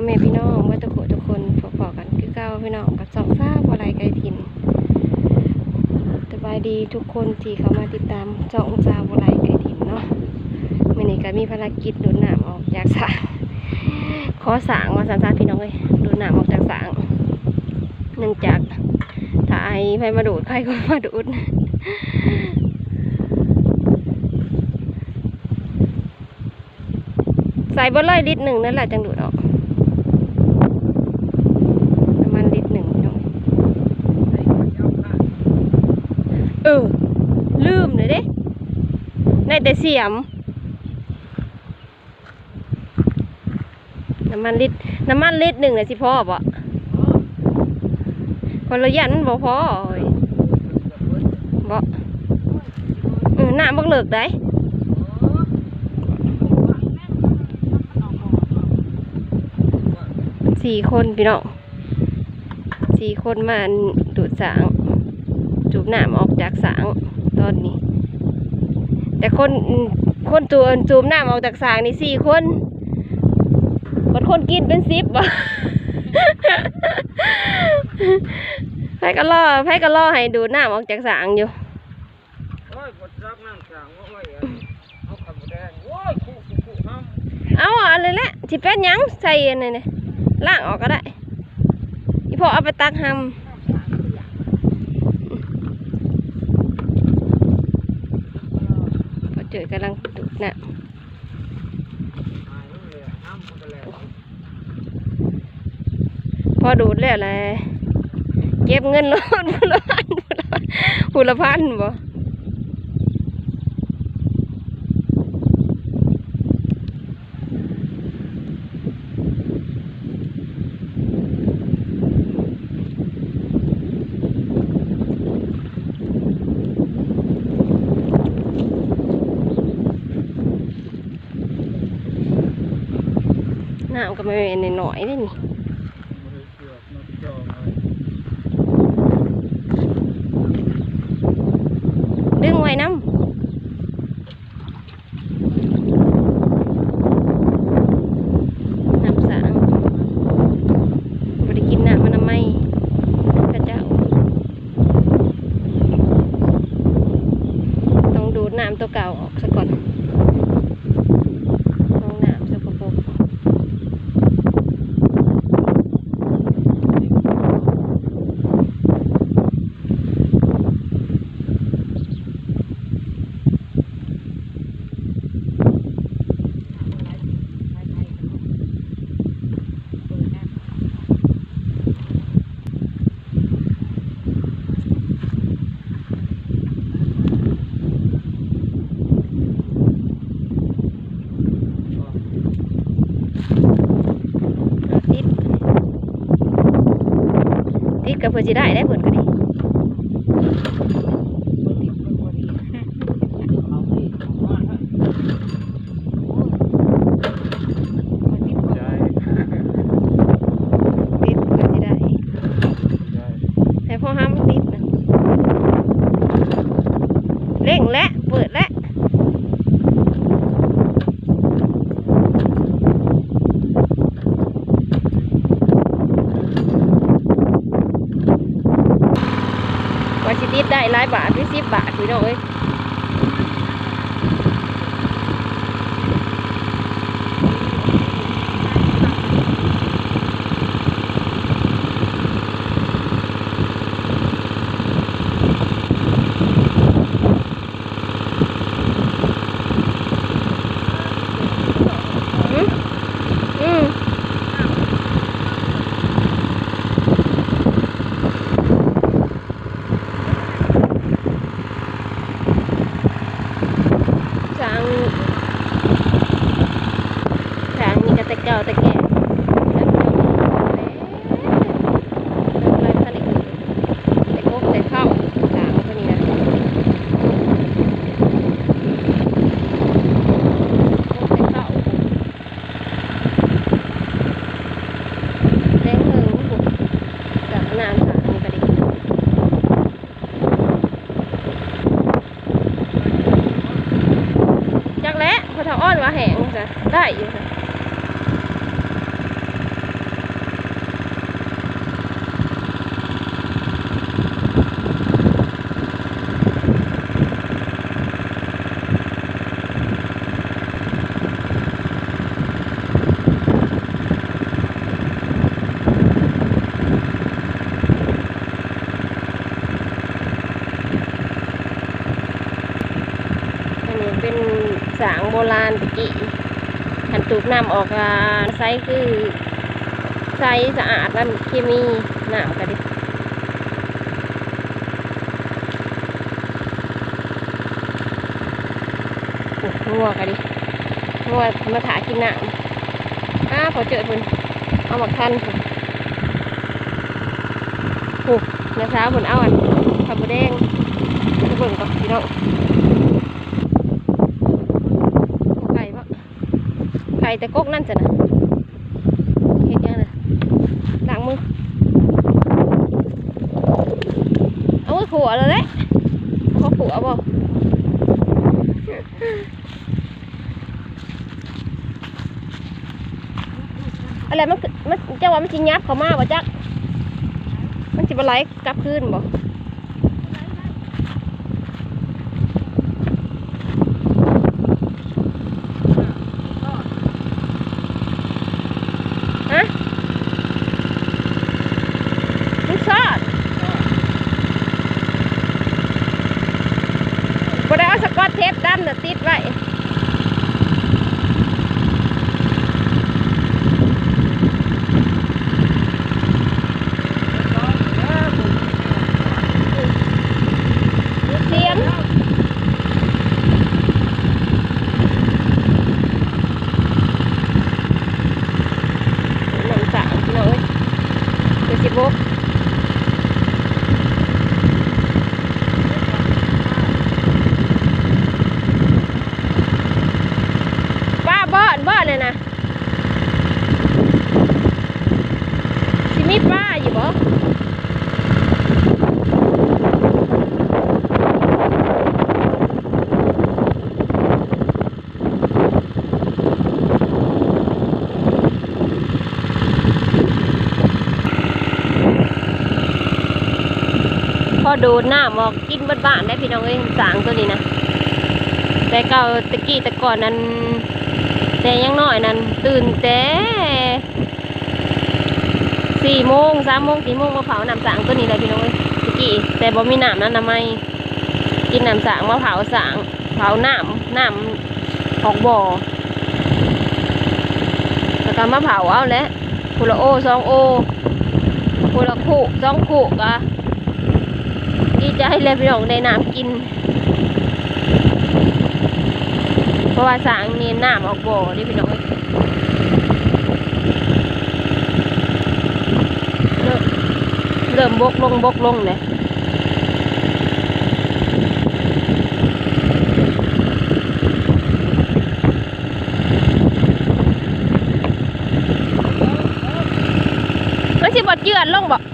อแม่พี่น้องว่าทุกคนทุกคนพอๆกันคือเก้าพี่น้องกับสองฟ้าบัวไลไกลถิ่นสบายดีทุกคนที่เข้ามาติดตามสองสาบัวไลไกลถิ่นเนาะมื่อนี้ก็มีภารกิจดูดน้ำออกจากสระขอสางว่าสันสาพี่น้องเลยดูดน้ำออกจากสางเนื่องจากถ้าไอไปมาดูดใครก็มาดูดใส่บนเลยลิตรหนึ่งนั่นแหละจังดูดออกน้ำมันลิตรหนึ่งพี่น้องเออ ลืมเลยเด้ ในแต่เสียม น้ำมันลิตรน้ำมันลิตรหนึ่งเลยสิพ่อบ่คนละยันบ่พอเอ้ยบ่เออน้ำบักเลิกได้สี่คนพี่น้องสี่คนมาดูดสาง จูบหน้ำออกจากสางตอนนี้ แต่คนคนตัวจูบน้ำออกจากสางนี่สี่คนคนคนกินเป็นสิบบ่ไผก็ล่อไผก็ล่อให้ดูดน้ำออกจากสางอยู่โอ้ยกดรักน้ำสางว่าไว้อะเอาขับแดงโอ้ยคู่คู่คู่ห้ามเอาอะไรแหละที่เป็นหยังใส่อันนี้เนี่ยล่างออกก็ได้อีพอเอาไปตักหำพอเจอ กำลังดูดน้ำหายเนก็แล้วพอดูดแล้วแหละเก็บเงินรถพุละพันพุละพันบ่น้ำ ก็ไม่เป็นหน่อยๆนี่ดึงไว้น้ำน้ำสางบริกินน้ำมันน้ำไม่กระเจ้าต้องดูดน้ำตัวเก่าออกซะก่อนห้องน้ำสกปรกเอาติดติด กับเพื่อจะได้ได้ผลก็ดีเพื่อจะได้ ให้พ่อห้ามนติดนะเร่งและเปิดและว่าสิติ ดได้หลายบาทหรือสิบบาทพี่น้องเอ้ย ได้อยู่ค่ะเป็นสางโบราณตะกี้ หันตูบน้ำออกอ่าไซคือไซสะอาดนั่นเคมีน้ำกันดิโอ้งัวกันดิงัวมาถากินน้ำอ้าพอเจอเพิ่นเอามาคันพุ่นโอ้นาสาวเพิ่นเอาอันขับมูแดงไปเบิ่งก่อนพี่น้อง ไก่ปะไก่ แต่กกนั่นจ้ะนะเฮ็ดยังนะล้างมือเอามือขัวเลยแหละขอขัวบ่อะไรมันมันเจ้าว่ามันสิยับเขามาบ่จักมันสิบ่ไหลกลับคืนบ่ ฮะมันซอดบ่ได้เอาสกอตเทปดำน่ะติดไว้ เสียงน้ำสางพี่น้องเอ้ยเดี๋ยวสิบกป้าบ้านบ้านเลยนะสิมีป้าอยู่บ่ พ อดูดน้ำออกกินบ้านบ้านๆได้พี่น้องเอ้ยสางตัวนี้นะแต่เก่าตะกี้แต่ก่อนนั้นแต่ยังน้อยนั้นตื่นแต่สี่โมงสามโมงสี่โมงมาเผาน้ำสางตัวนี้เลยพี่น้องเอ้ยตะกี้แต่บ่มีน้ำนั้นทำไมกินน้ำสางมาเผาสางเผาน้ำน้ำออกบ่อแล้วก็มาเผาเอาแล้วคุละโอสองโอคุละคู่สองคู่กะ ดีใจเลยพี่น้องได้น้ำกิน เพราะว่าสางนี่น้ำออกบ่อนี่พี่น้องเอ้ยเริ่มบกลงบกลงเลยมันสิบดเจือนลงบ่มึง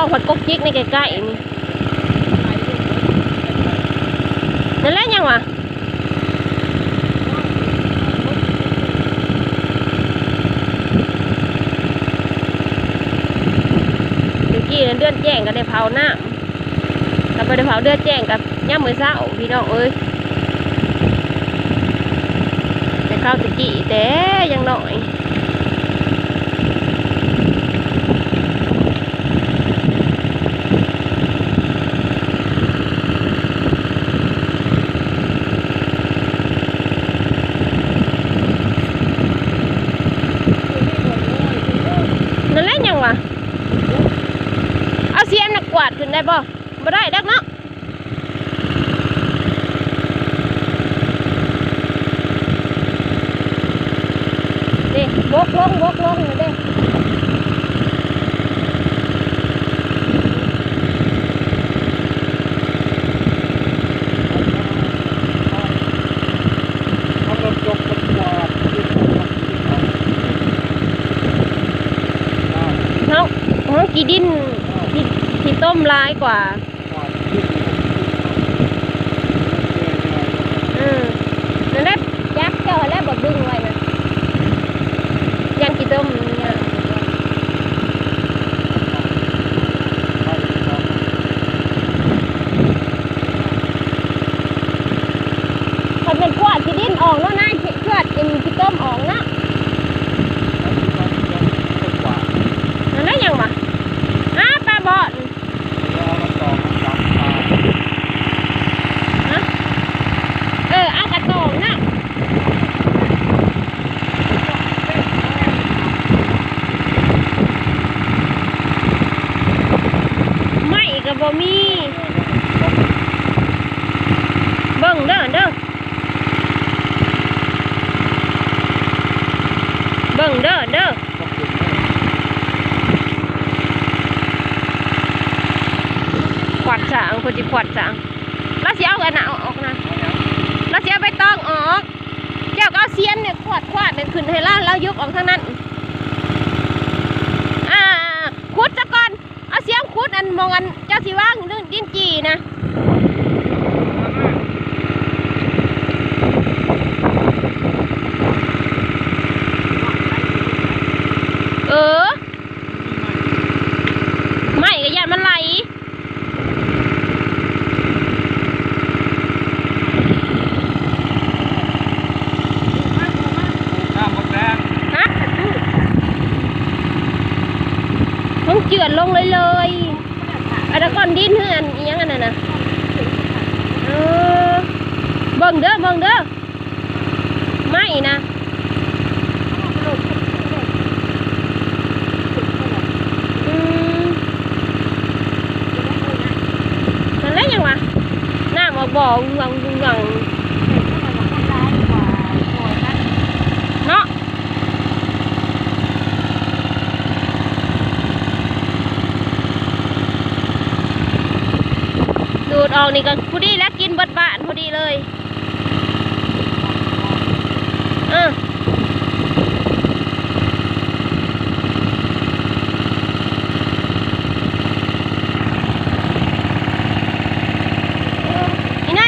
องผัดกกจิกในใกล้ๆนี่นั่นแหละยังวะเมื่อกี้เดือนแจ้งก็ได้เผาหน้าถ้าไปได้เผาเดือนแจ้งกับย่ามมือเศร้าพี่น้องเอ้ยแต่ข้าวตะกี้แต่ยังหน้อย นั่นแหละยังวะเอาเสียมนักกวาดขึ้น ได้บ่บ่ได้ดักเนาะนี่บกลงบกลงนี่เด้เอารถยกคนกวาดที่ผมว่าที่เขาได้เฮาเฮากี่ดิน ที่ที่ต้มร้ายกว่ากวาดที่ผมอืมนั่นแหละยักษ์เจ้าแล้วบ่ดึงไว้นะยันกี่ต้มเนี่ยคันเป็นกวาดกี่ดินออกเนาะนายเพื่อกินกี่ต้มออกเนาะ บ่มีเบิ่งเด้อเด้อเบิ่งเด้อเด้อขวัดสางคนจิขวัดสางแล้วสิเอากันนะเอาออกนะแล้วสิเอาไปต้องออกเจ้าก็เอาเสียนเนี่ยขวาดขวาดเนี่ยขึ้นให้ล่าแล้วยกออกทางนั้น อ่าขุดซะก่อน เอาเสียมขุดอัน มองกันเจ้าสีว่างเรื่องดินจีนะ เออ ไม่ก็ยันมันไหล น้ำหมดแดง ฮะต้องเจือนลงเลยเลยอันนั้นก้อนดินเฮือนอีหยังอันนั้นนะเออเบิ่งเด้อเบิ่งเด้อไม่นะอืมนั่นแหละยังวะน้ำมาบ่อวังวังเนาะดูดออกนี่ก็พอดีแล้วกินเบิดบ้านพอดีเลย เออนี่น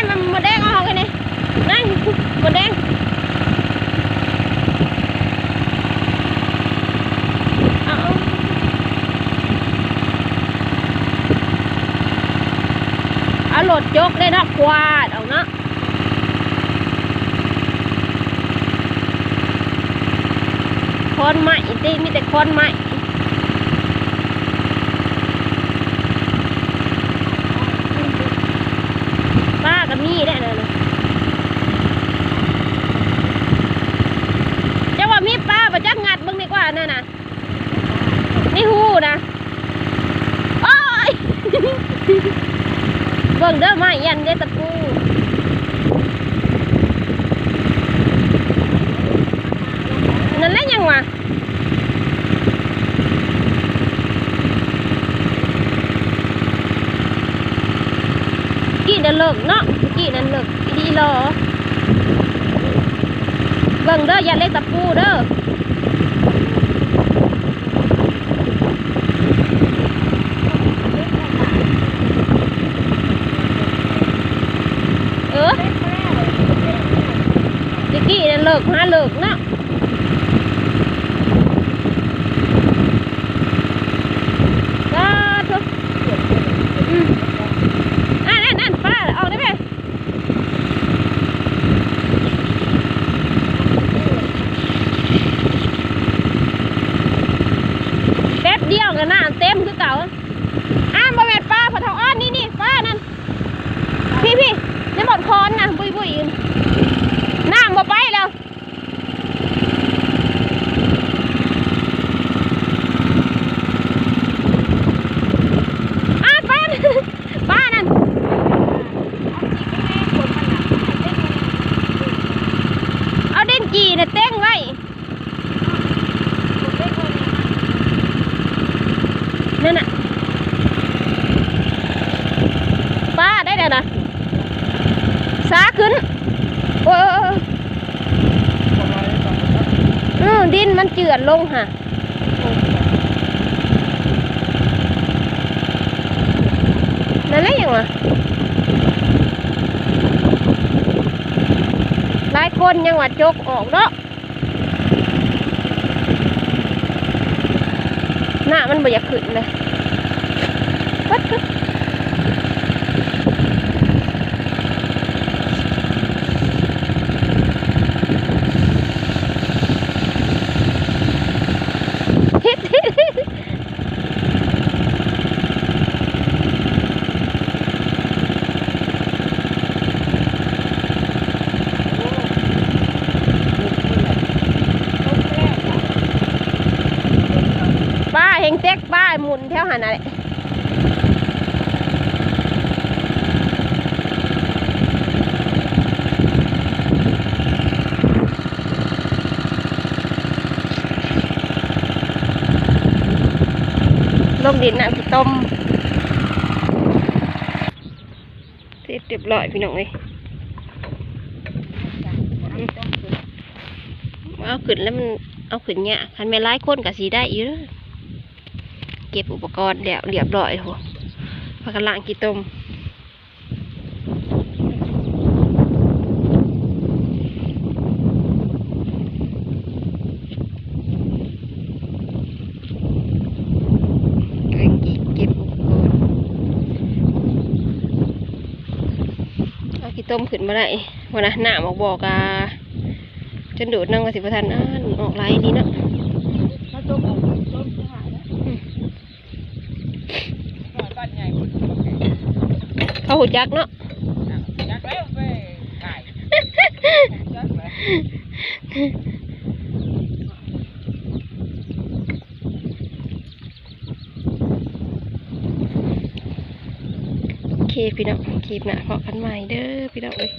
า อนไม้ตีมีแต่คอนไม้ป้ากับมีได้เลยนะจะว่ามีป้าประจักงัดบิ่งดีกว่านั่นน่ะนี่หูนะโอ้ยเบิ่งเด้อไมายันเด้ตะปู นั่นแหละยังวะกี่นั่นเลิกเนาะกี่นั่นเลิกอีดีรอเบิ่งเด้อยันเล็กตะปูเด้อเออตะกี้นั่นเลิกหาเลิกเนาะสาธุอืมอันอันอันป้าออกได้ไหมแป๊บเดียวกันน่ะเต็มคือเก่าอ่านบะแมนป้าพอเทาอ้อนนี่นี่ป้านั่น พี่พี่ในหมดคอนนะบุยบุยยืนน้ำบ่ไปแล้วอ้าป้า นั่นป้านั่นเอาเด่นจีน่ะเต้งไว้นั่นน่ะป้าได้แล้วนะ สาขึ้น โอ้ยโอ้ยโอ้ยอืมดินมัน เจือนลงค่ะนั่นแหละยังวะหลายคนยังว่าจกออกเนาะหน้ามันบ่อยากขึ้นเลยปัด เต็กบ้าหมุนแถวหันอะไรลงดินน้ำขี้ต้มเสียบเรียบร้อยพี่น้องเลยเอาขึ้นแล้วมันเอาขึ้นเนี่ยคันไม่ร้ายคนกับสีได้อีกแเก็บอุปกรณ์แล้วเรียบร้อยโหพากันล้างขี้ต้มเก็บอุปกรณ์เอาขี้ต้มขึ้นมาได้วันนะหน้าบอกบอกอะจนดูดนั่งกับสิบทันอ่านออกไรดีเนาะ ถ้าต้มออกต้มจะหายแล้วบ้านใหญ่คน เขาหูจักเนาะอยากแล้วไปขายอยากแล้วโอเคพี่น้องคลิปหน้าพอกันใหม่เด้อพี่น้องเอ้ย